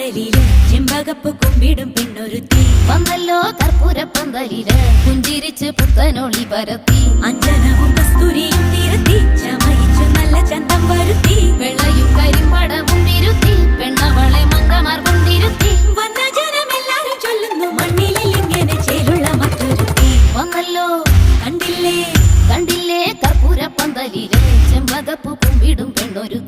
പന്തലിൽ ചെമ്പകപ്പ് കുമ്പിടും പെണ്ണൊരുത്തി. വന്നല്ലോ കർപ്പൂര പന്തലിൽ പുഞ്ചിരിച്ച് പുത്തനൊളി പരത്തി. അഞ്ജനവും കസ്തൂരിയും തിരുത്തി ചമയിച്ചു നല്ല ചന്തം വരുത്തി. വെള്ളയും കരിമ്പടവും ഇരുത്തി പെണ്ണവളെ മങ്കമാർ കൊണ്ടിരുത്തി വന്ന ജനമെല്ലാരും ചൊല്ലുന്നു മണ്ണിലിൽ ഇങ്ങനെ ചേലുള്ള മറ്റൊരുത്തി. വന്നല്ലോ കണ്ടില്ലേ? കണ്ടില്ലേ കർപ്പൂര പന്തലിൽ ചെമ്പകപ്പ് കുമ്പിടും പെണ്ണൊരുത്തി